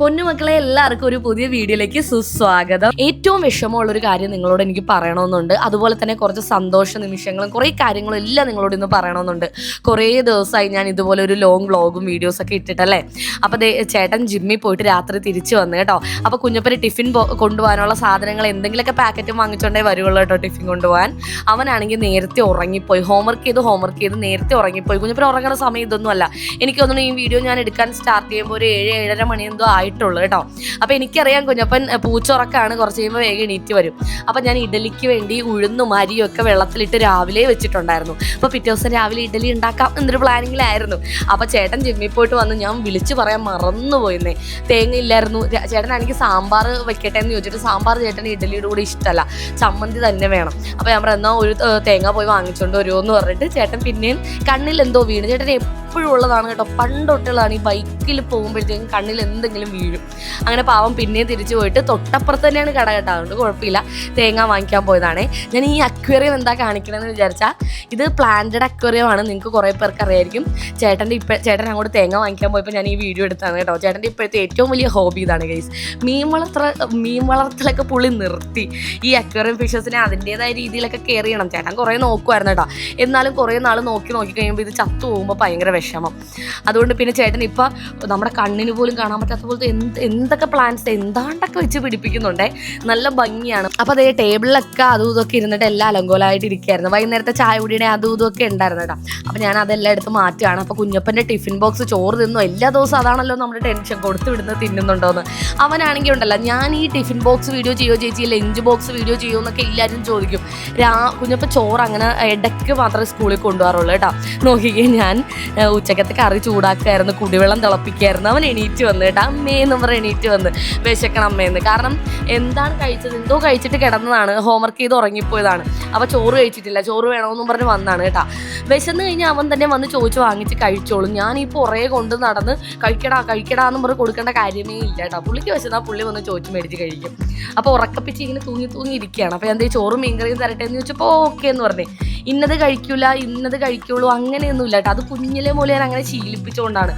പൊന്നുമക്കളെ എല്ലാവർക്കും ഒരു പുതിയ വീഡിയോയിലേക്ക് സുസ്വാഗതം. ഏറ്റവും വിഷമമുള്ള ഒരു കാര്യം നിങ്ങളോട് എനിക്ക് പറയണമെന്നുണ്ട്. അതുപോലെ തന്നെ കുറച്ച് സന്തോഷ നിമിഷങ്ങളും കുറേ കാര്യങ്ങളും എല്ലാം നിങ്ങളോട് ഇന്ന് പറയണമെന്നുണ്ട്. കുറേ ദിവസമായി ഞാൻ ഇതുപോലെ ഒരു ലോങ് വ്ളോഗും വീഡിയോസ് ഒക്കെ ഇട്ടിട്ടല്ലേ? അപ്പോൾ ചേട്ടൻ ജിമ്മിൽ പോയിട്ട് രാത്രി തിരിച്ചു വന്നു കേട്ടോ. അപ്പോൾ കുഞ്ഞപ്പന് ടിഫിൻ കൊണ്ടുപോകാനുള്ള സാധനങ്ങൾ എന്തെങ്കിലുമൊക്കെ പാക്കറ്റ് വാങ്ങിച്ചോണ്ടേ വരുള്ളൂ കേട്ടോ ടിഫിൻ കൊണ്ടുപോകാൻ. അവനാണെങ്കിൽ നേരത്തെ ഉറങ്ങിപ്പോയി. ഹോംവർക്ക് ചെയ്ത് ഹോംവർക്ക് ചെയ്ത് നേരത്തെ ഉറങ്ങിപ്പോയി. കുഞ്ഞപ്പന് ഉറങ്ങുന്ന സമയം ഇതൊന്നുമല്ല. എനിക്ക് തോന്നുന്നു ഈ വീഡിയോ ഞാൻ എടുക്കാൻ സ്റ്റാർട്ട് ചെയ്യുമ്പോൾ ഒരു ഏഴ് ഏഴര മണി എന്തോ ആയിട്ടുള്ളൂ കേട്ടോ. അപ്പോൾ എനിക്കറിയാം കുഞ്ഞപ്പൻ പൂച്ചുറക്കാണ്. കുറച്ച് കഴിയുമ്പോൾ വേഗം എണീറ്റ് വരും. അപ്പോൾ ഞാൻ ഇഡലിക്ക് വേണ്ടി ഉഴുന്നും അരിയും ഒക്കെ വെള്ളത്തിലിട്ട് രാവിലെ വെച്ചിട്ടുണ്ടായിരുന്നു. അപ്പോൾ പിറ്റേ ദിവസം രാവിലെ ഇഡലി ഉണ്ടാക്കാം എന്നൊരു പ്ലാനിങ്ങിലായിരുന്നു. അപ്പോൾ ചേട്ടൻ ജിമ്മിൽ പോയിട്ട് വന്ന് ഞാൻ വിളിച്ചു പറയാൻ മറന്നുപോയിരുന്നേ തേങ്ങ ഇല്ലായിരുന്നു. ചേട്ടനാണെങ്കിൽ സാമ്പാർ വെക്കട്ടെ എന്ന് ചോദിച്ചിട്ട് സാമ്പാർ ചേട്ടന് ഇഡലിയുടെ കൂടെ ഇഷ്ടമല്ല ചമ്മന്തി തന്നെ വേണം. അപ്പോൾ ഞാൻ പറഞ്ഞാൽ ഒരു തേങ്ങ പോയി വാങ്ങിച്ചുകൊണ്ട് വരുമോ എന്ന് പറഞ്ഞിട്ട് ചേട്ടൻ പിന്നെയും കണ്ണിൽ എന്തോ വീണ്. ചേട്ടൻ എപ്പോഴും ഉള്ളതാണ് കേട്ടോ. പണ്ടൊട്ടുള്ളതാണ് ഈ ബൈക്കിൽ പോകുമ്പോഴത്തേക്കും കണ്ണിൽ എന്തെങ്കിലും വീഴും. അങ്ങനെ പാവം പിന്നെയും തിരിച്ചു പോയിട്ട് തൊട്ടപ്പുറത്ത് തന്നെയാണ് കട കേട്ടോ. കുഴപ്പമില്ല. തേങ്ങ വാങ്ങിക്കാൻ പോയതാണ്. ഞാൻ ഈ അക്വേറിയം എന്താ കാണിക്കണമെന്ന് വിചാരിച്ചാൽ ഇത് പ്ലാന്റഡ് അക്വേറിയം ആണ്. നിങ്ങൾക്ക് കുറേ പേർക്ക് അറിയായിരിക്കും. ചേട്ടന്റെ ഇപ്പം ചേട്ടൻ അങ്ങോട്ട് തേങ്ങ വാങ്ങിക്കാൻ പോയപ്പോൾ ഞാൻ ഈ വീഡിയോ എടുത്താണ് കേട്ടോ. ചേട്ടന്റെ ഇപ്പോഴത്തെ ഏറ്റവും വലിയ ഹോബി ഇതാണ് ഗൈസ് മീൻ വളർത്തൽ മീൻ വളർത്തലൊക്കെ പുള്ളി നിർത്തി. ഈ അക്വേറിയം ഫിഷസിനെ അതിന്റെതായ രീതിയിലൊക്കെ കെയർ ചെയ്യണം. ചേട്ടൻ കുറേ നോക്കുമായിരുന്നു കേട്ടോ. എന്നാലും കുറേ നാൾ നോക്കി നോക്കി കഴിയുമ്പോൾ ഇത് ചത്തു പോകുമ്പോൾ ഭയങ്കര വിഷമം. അതുകൊണ്ട് പിന്നെ ചേട്ടൻ ഇപ്പം നമ്മുടെ കണ്ണിന് പോലും കാണാൻ പറ്റാത്ത പോലത്തെ എന്ത് എന്തൊക്കെ പ്ലാന്റ്സ് എന്താണ്ടൊക്കെ വെച്ച് പിടിപ്പിക്കുന്നുണ്ടേ. നല്ല ഭംഗിയാണ്. അപ്പോൾ അതേ ടേബിളിലൊക്കെ അതും ഇതൊക്കെ ഇരുന്നിട്ട് എല്ലാം അലങ്കോലമായിട്ട് ഇരിക്കുകയായിരുന്നു വൈകുന്നേരത്തെ ചായ കുടിയുടെ അതും ഇതൊക്കെ ഉണ്ടായിരുന്നു കേട്ടോ. അപ്പോൾ ഞാൻ അതെല്ലാം എടുത്ത് മാറ്റുകയാണ് അപ്പോൾ കുഞ്ഞപ്പന്റെ ടിഫിൻ ബോക്സ് ചോറ് തിന്നു. എല്ലാ ദിവസവും അതാണല്ലോ നമ്മുടെ ടെൻഷൻ കൊടുത്തു വിടുന്നത് തിന്നുന്നുണ്ടോന്ന്. അവനാണെങ്കിൽ ഉണ്ടല്ലോ ഞാൻ ഈ ടിഫിൻ ബോക്സ് വീഡിയോ ചെയ്യോ ചേച്ചി? ലഞ്ച് ബോക്സ് വീഡിയോ ചെയ്യുമോ എന്നൊക്കെ എല്ലാവരും ചോദിക്കും. രാ കുഞ്ഞപ്പ ചോറ് അങ്ങനെ ഇടയ്ക്ക് മാത്രമേ സ്കൂളിൽ കൊണ്ടുപോകാറുള്ളൂ കേട്ടോ. നോക്കിക്കേ ഞാൻ ഉച്ചക്കത്തെ കറി ചൂടാക്കുമായിരുന്നു കുടിവെള്ളം തിളപ്പിക്കായിരുന്നു. അവൻ എണീറ്റ് വന്നു കേട്ടോ. അമ്മേന്ന് പറഞ്ഞ് എണീറ്റ് വന്ന് വിശക്കണം അമ്മയെന്ന് കാരണം എന്താണ് കഴിച്ചത്? എന്തോ കഴിച്ചിട്ട് കിടന്നതാണ്. ഹോംവർക്ക് ചെയ്ത് ഉറങ്ങിപ്പോയതാണ്. അപ്പോൾ ചോറ് കഴിച്ചിട്ടില്ല. ചോറ് വേണമെന്നും പറഞ്ഞ് വന്നാണ് കേട്ടാ. വിശന്ന് കഴിഞ്ഞാൽ അവൻ തന്നെ വന്ന് ചോദിച്ച് വാങ്ങിച്ച് കഴിച്ചോളും. ഞാൻ ഈ പുറകെ കൊണ്ട് നടന്ന് കഴിക്കടാ കഴിക്കടാ എന്ന് പറഞ്ഞ് കൊടുക്കേണ്ട കാര്യമേ ഇല്ല കേട്ടോ. പുള്ളിക്ക് വിശന്നാൽ പുള്ളി വന്ന് ചോദിച്ച് മേടിച്ച് കഴിക്കും. അപ്പോൾ ഉറക്കപ്പിച്ച് ഇങ്ങനെ തൂങ്ങി തൂങ്ങി ഇരിക്കുകയാണ്. അപ്പോൾ ദേ ചോറും മീൻകറിയും തരട്ടെ എന്ന് ചോദിച്ചപ്പോൾ ഓക്കെ എന്ന് പറഞ്ഞേ. ഇന്നത് കഴിക്കൂല ഇന്നത് കഴിക്കുള്ളൂ അങ്ങനെയൊന്നുമില്ല കേട്ടോ. അത് കുഞ്ഞിലെ മൂലം ഞാൻ അങ്ങനെ ശീലിപ്പിച്ചുകൊണ്ടാണ്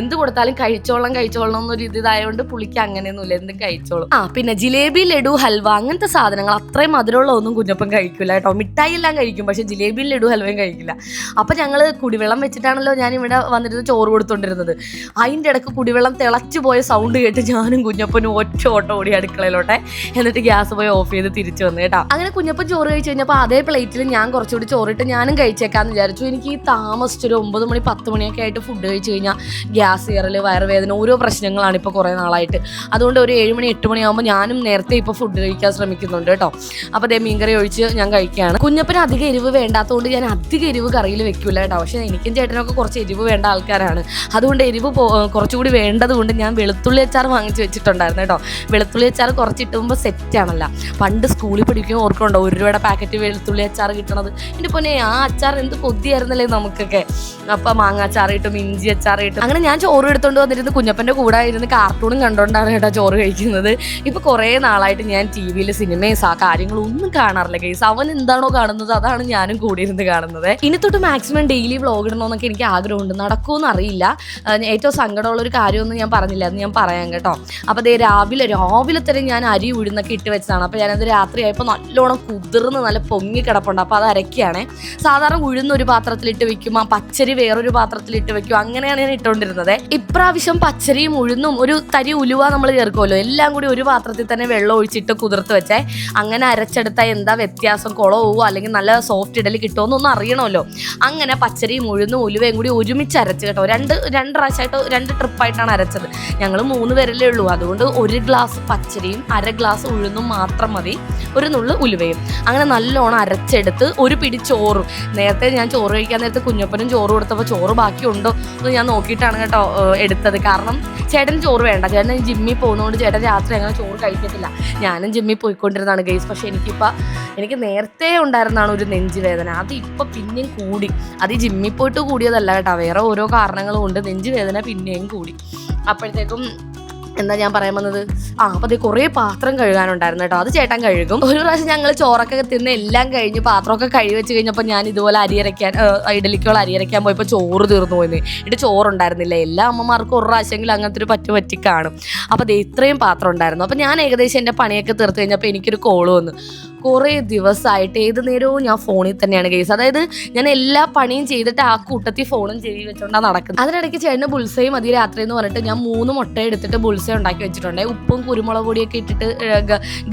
എന്ത് കൊടുത്താലും കഴിച്ചോളാം കഴിച്ചോളണം എന്നൊരു ഇത് ഇതായതുകൊണ്ട് പുളിക്ക് അങ്ങനെയൊന്നുമില്ല. എന്തും കഴിച്ചോളും. ആ പിന്നെ ജിലേബി ലഡു ഹൽവ അങ്ങനത്തെ സാധനങ്ങൾ അത്രയും മധുരമുള്ള ഒന്നും കുഞ്ഞപ്പം കഴിക്കില്ല കേട്ടോ. മിഠായി എല്ലാം കഴിക്കും പക്ഷെ ജിലേബി ലഡു ഹൽവയും കഴിക്കില്ല. അപ്പം ഞങ്ങൾ കുടിവെള്ളം വെച്ചിട്ടാണല്ലോ ഞാൻ ഇവിടെ വന്നിരുന്ന് ചോറ് കൊടുത്തോണ്ടിരുന്നത്. അതിന്റെ ഇടയ്ക്ക് കുടിവെള്ളം തിളച്ചു പോയ സൗണ്ട് കേട്ട് ഞാനും കുഞ്ഞപ്പനും ഒറ്റ ഓട്ടോ ഓടി അടുക്കളയിലോട്ടെ. എന്നിട്ട് ഗ്യാസ് പോയി ഓഫ് ചെയ്ത് തിരിച്ചു വന്നു കേട്ടോ. അങ്ങനെ കുഞ്ഞപ്പൻ ചോറ് കഴിച്ചു കഴിഞ്ഞപ്പോൾ അതേ പ്ലേറ്റിൽ ഞാൻ കുറച്ചുകൂടി ചോറിട്ട് ഞാനും കഴിച്ചേക്കാന്ന് വിചാരിച്ചു. എനിക്ക് ഈ താമസിച്ചൊരു ഒമ്പത് മണി പത്ത് മണിയൊക്കെ ആയിട്ട് ഫുഡ് കഴിച്ചു കഴിഞ്ഞാൽ ഗ്യാസ് കയറൽ വയറുവേദന ഓരോ പ്രശ്നങ്ങളാണ് ഇപ്പോൾ കുറേ നാളായിട്ട്. അതുകൊണ്ട് ഒരു ഏഴ് മണി എട്ട് മണിയാകുമ്പോൾ ഞാനും നേരത്തെ ഇപ്പോൾ ഫുഡ് കഴിക്കാൻ ശ്രമിക്കുന്നുണ്ട് കേട്ടോ. അപ്പോൾ അതേ മീൻകറി ഒഴിച്ച് ഞാൻ കഴിക്കുകയാണ്. കുഞ്ഞപ്പന് അധികം എരിവ് വേണ്ടാത്തതുകൊണ്ട് ഞാൻ അധികം എരിവ് കറിയിൽ വെക്കില്ല കേട്ടോ. പക്ഷേ എനിക്കും ചേട്ടനൊക്കെ കുറച്ച് എരിവ് വേണ്ട ആൾക്കാരാണ്. അതുകൊണ്ട് എരിവ് കുറച്ചുകൂടി വേണ്ടതുകൊണ്ട് ഞാൻ വെളുത്തുള്ളി അച്ചാർ വാങ്ങിച്ച് വെച്ചിട്ടുണ്ടായിരുന്നു കേട്ടോ. വെളുത്തുള്ളി അച്ചാർ കുറച്ചിട്ടുമ്പോൾ സെറ്റാണല്ലോ പണ്ട് സ്കൂളിൽ പഠിക്കുമ്പോൾ ഓർക്കുന്നുണ്ടോ ഒരു രൂപയുടെ പാക്കറ്റ് വെളുത്തുള്ളി അച്ചാർ കിട്ടണത്. എന്റെ പൊന്നെ ആ അച്ചാർ എന്ത് കൊതിയായിരുന്നല്ലേ നമുക്കൊക്കെ. അപ്പം മാങ്ങ അച്ചാർ കിട്ടും ഇഞ്ചി അച്ചാർ കിട്ടും. അങ്ങനെ ഞാൻ ചോറ് എടുത്തുകൊണ്ട് വന്നിരുന്നു കുഞ്ഞപ്പന്റെ കൂടെ ഇരുന്ന് കാർട്ടൂണും കണ്ടോണ്ടാണ് കേട്ടോ ചോറ് കഴിക്കുന്നത്. ഇപ്പൊ കുറേ നാളായിട്ട് ഞാൻ ടി വിയിൽ സിനിമയും ആ കാര്യങ്ങളും ഒന്നും കാണാറില്ല കേസ് അവൻ എന്താണോ കാണുന്നത് അതാണ് ഞാനും കൂടി ഇരുന്ന് കാണുന്നത്. ഇനി തൊട്ട് മാക്സിമം ഡെയിലി വ്ളോഗ് ഇടണമെന്നൊക്കെ എനിക്ക് ആഗ്രഹമുണ്ട്. നടക്കുമെന്ന് അറിയില്ല. ഏറ്റവും സങ്കടമുള്ള ഒരു കാര്യമൊന്നും ഞാൻ പറഞ്ഞില്ല. അത് ഞാൻ പറയാം കേട്ടോ. അപ്പോൾ അതേ രാവിലെ രാവിലെ തന്നെ ഞാൻ അരി ഉഴുന്നൊക്കെ ഇട്ട് വെച്ചതാണ്. അപ്പോൾ ഞാനത് രാത്രിയായപ്പോൾ നല്ലോണം കുതിർന്ന് നല്ല പൊങ്ങി കിടപ്പുണ്ട്. അപ്പോൾ അത് അരക്കുകയാണേ സാധാരണ ഉഴുന്ന ഒരു പാത്രത്തിലിട്ട് വെക്കും. ആ പച്ചരി വേറൊരു പാത്രത്തിലിട്ട് വെക്കും. അങ്ങനെയാണ് ഞാൻ ഇട്ടുകൊണ്ടിരുന്നത് ഇപ്രാവശ്യം പച്ചരിയും ഉഴുന്നും ഒരു തരി ഉലുവ നമ്മൾ ചേർക്കുമല്ലോ? എല്ലാം കൂടി ഒരു പാത്രത്തിൽ തന്നെ വെള്ളം ഒഴിച്ചിട്ട് കുതിർത്ത് വെച്ചേ. അങ്ങനെ അരച്ചെടുത്താൽ എന്താ വ്യത്യാസം? കുളവോ അല്ലെങ്കിൽ നല്ല സോഫ്റ്റ് ഇഡലി കിട്ടുമോ എന്നൊന്നും അറിയണമല്ലോ. അങ്ങനെ പച്ചരിയും ഉഴുന്നും ഉലുവയും കൂടി ഒരുമിച്ച് അരച്ച് കേട്ടോ. രണ്ട് രണ്ട് പ്രാവശ്യമായിട്ട് രണ്ട് ട്രിപ്പായിട്ടാണ് അരച്ചത്. ഞങ്ങൾ മൂന്ന് പേരല്ലേ ഉള്ളൂ. അതുകൊണ്ട് ഒരു ഗ്ലാസ് പച്ചരിയും അര ഗ്ലാസ് ഉഴുന്നും മാത്രം മതി. ഒരു നുള്ളു ഉലുവയും. അങ്ങനെ നല്ലോണം അരച്ചെടുത്ത് ഒരു പിടി ചോറും. നേരത്തെ ഞാൻ ചോറ് കഴിക്കാൻ നേരത്തെ കുഞ്ഞപ്പനും ചോറ് കൊടുത്തപ്പോൾ ചോറ് ബാക്കിയുണ്ടോ എന്ന് ഞാൻ നോക്കിയിട്ടാണ് കേട്ടോ എടുത്തത്. കാരണം ചോറ് വേണ്ട. ചേട്ടൻ ജിമ്മിൽ പോകുന്നതുകൊണ്ട് ചേട്ടൻ രാത്രി അങ്ങനെ ചോറ് കഴിക്കത്തില്ല. ഞാനും ജിമ്മിൽ പോയിക്കൊണ്ടിരുന്നതാണ് ഗൈസ് പക്ഷേ എനിക്കിപ്പോൾ എനിക്ക് നേരത്തെ ഉണ്ടായിരുന്നതാണ് ഒരു നെഞ്ചുവേദന. അത് ഇപ്പോൾ പിന്നെയും കൂടി. അത് ഈ ജിമ്മിൽ പോയിട്ട് കൂടിയതല്ല കേട്ടോ. വേറെ ഓരോ കാരണങ്ങളും കൊണ്ട് നെഞ്ചുവേദന പിന്നെയും കൂടി. അപ്പോഴത്തേക്കും എന്താ ഞാൻ പറയാൻ വന്നത്? ആ അപ്പൊ അതേ കുറേ പാത്രം കഴുകാനുണ്ടായിരുന്നു കേട്ടോ. അത് ചേട്ടൻ കഴുകും. ഒരു പ്രാവശ്യം ഞങ്ങൾ ചോറൊക്കെ തിന്ന് എല്ലാം കഴിഞ്ഞ് പാത്രമൊക്കെ കഴുകി വെച്ച് കഴിഞ്ഞപ്പോൾ ഞാൻ ഇതുപോലെ അരിയരയ്ക്കാൻ ഇഡലിക്കുള്ള അരിയരയ്ക്കാൻ പോയപ്പോൾ ചോറ് തീർന്നു പോയിന്ന്. എന്നിട്ട് ചോറുണ്ടായിരുന്നില്ല. എല്ലാ അമ്മമാർക്കും ഒരു പ്രാവശ്യമെങ്കിലും അങ്ങനത്തെ ഒരു പറ്റു പറ്റി കാണും. അപ്പോൾ അത് ഇത്രയും പാത്രം ഉണ്ടായിരുന്നു. അപ്പോൾ ഞാൻ ഏകദേശം എന്റെ പണിയൊക്കെ തീർത്ത് കഴിഞ്ഞപ്പോൾ എനിക്കൊരു കോൾ വന്നു. കുറേ ദിവസമായിട്ട് ഏത് നേരവും ഞാൻ ഫോണിൽ തന്നെയാണ് കേസ് അതായത് ഞാൻ എല്ലാ പണിയും ചെയ്തിട്ട് ആ കൂട്ടത്തിൽ ഫോണും ചെയ്തി വെച്ചോണ്ടാണ് നടക്കുന്നത്. അതിനിടയ്ക്ക് ചേട്ടന് ബുൾസയും മതി രാത്രി എന്ന് പറഞ്ഞിട്ട് ഞാൻ മൂന്ന് മുട്ട എടുത്തിട്ട് ബുൾസ ഉണ്ടാക്കി വെച്ചിട്ടുണ്ട്. ഉപ്പും കുരുമുളക് പൊടിയൊക്കെ ഇട്ടിട്ട്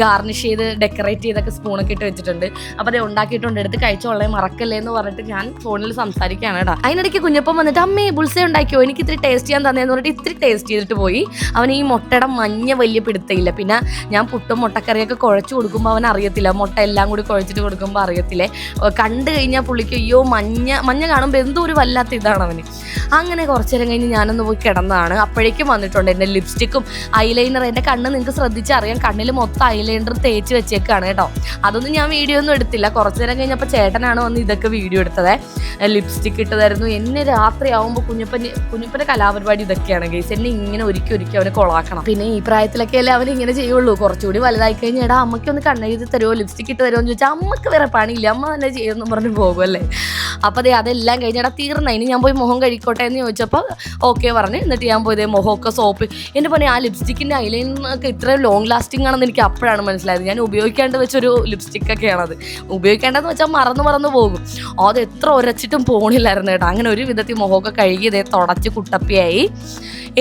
ഗാർണിഷ് ചെയ്ത് ഡെക്കറേറ്റ് ചെയ്തൊക്കെ സ്പൂണൊക്കെ ഇട്ട് വെച്ചിട്ടുണ്ട്. അപ്പോൾ അത് ഉണ്ടാക്കിയിട്ടുണ്ട്. എടുത്ത് കഴിച്ചോളേ മറക്കല്ലേ എന്ന് പറഞ്ഞിട്ട് ഞാൻ ഫോണിൽ സംസാരിക്കുകയാണ് കേട്ടോ. അതിനിടയ്ക്ക് കുഞ്ഞപ്പം വന്നിട്ട് അമ്മേ ബുൾസ ഉണ്ടാക്കിയോ? എനിക്ക് ഇത്തിരി ടേസ്റ്റ് ചെയ്യാൻ തന്നേന്ന് പറഞ്ഞിട്ട് ഇത്തിരി ടേസ്റ്റ് ചെയ്തിട്ട് പോയി. അവൻ ഈ മുട്ടയുടെ മഞ്ഞ വലിയ പിടുത്തയില്ല പിന്നെ ഞാൻ പുട്ടും മുട്ടക്കറിയൊക്കെ കുഴച്ച് കൊടുക്കുമ്പോൾ അവൻ അറിയത്തില്ല. മുട്ട എല്ലാം കൂടി കുഴച്ചിട്ട് കൊടുക്കുമ്പോൾ അറിയത്തില്ലേ? കണ്ടു കഴിഞ്ഞാൽ പുള്ളിക്ക് അയ്യോ മഞ്ഞ മഞ്ഞ കാണുമ്പോൾ എന്തോ ഒരു വല്ലാത്ത ഇതാണ് അവന്. അങ്ങനെ കുറച്ചു നേരം കഴിഞ്ഞ് ഞാനൊന്ന് പോയി കിടന്നതാണ്. അപ്പോഴേക്കും വന്നിട്ടുണ്ട് എന്റെ ലിപ്സ്റ്റിക്കും ഐലൈനർ എന്റെ കണ്ണ് നിങ്ങൾക്ക് ശ്രദ്ധിച്ചറിയാം കണ്ണിൽ മൊത്തം ഐലൈനർ തേച്ച് വെച്ചേക്കാണ് കേട്ടോ. അതൊന്നും ഞാൻ വീഡിയോ ഒന്നും എടുത്തില്ല. കുറച്ച് നേരം കഴിഞ്ഞപ്പോൾ ചേട്ടനാണ് വന്ന് ഇതൊക്കെ വീഡിയോ എടുത്തത്. ലിപ്സ്റ്റിക് ഇട്ടതായിരുന്നു. എന്നെ രാത്രി ആവുമ്പോൾ കുഞ്ഞപ്പൻ കുഞ്ഞപ്പന്റെ കലാപരിപാടി ഇതൊക്കെയാണ് ഗൈസ് എന്നെ ഇങ്ങനെ ഒരുക്കി ഒരുക്കി അവനെ കൊളാക്കണം. പിന്നെ ഈ പ്രായത്തിലൊക്കെ അല്ലേ അവൻ ഇങ്ങനെ ചെയ്യുള്ളൂ. കുറച്ചുകൂടി വലുതായി കഴിഞ്ഞാൽ എടാ അമ്മയ്ക്ക് ഒന്ന് കണ്ണെഴുതി തരുമോ ലിപ്സ്റ്റിക് ഇട്ട് തരുമോ എന്ന് ചോദിച്ചാൽ അമ്മയ്ക്ക് വേറെ പണിയില്ല. അമ്മ തന്നെ ചെയ്യുമെന്ന് പറഞ്ഞ് പോകുമല്ലേ അപ്പോൾ അതെ അതെല്ലാം കഴിഞ്ഞാൽ തീർന്ന. ഇനി ഞാൻ പോയി മുഖം കഴിക്കോട്ടെ എന്ന് ചോദിച്ചപ്പോൾ ഓക്കെ പറഞ്ഞു. എന്നിട്ട് ഞാൻ പോയത് മുഖമൊക്കെ സോപ്പ് എന്റെ പണി ആ ലിപ്സ്റ്റിക്കിന്റെ ഐലൈനൊക്കെ ഇത്ര ലോങ് ലാസ്റ്റിംഗ് ആണെന്ന് എനിക്ക് അപ്പോഴാണ് മനസ്സിലായത്. ഞാൻ ഉപയോഗിക്കാണ്ട് വെച്ചൊരു ലിപ്സ്റ്റിക്കൊക്കെയാണത് ഉപയോഗിക്കേണ്ടതെന്ന് വെച്ചാൽ മറന്നു മറന്നു പോകും. അത് എത്ര ഉരച്ചിട്ടും പോണില്ലായിരുന്നു കേട്ടോ. അങ്ങനെ ഒരു വിധത്തിൽ മുഖമൊക്കെ കഴുകി ഇതേ തുടച്ച് കുട്ടപ്പിയായി.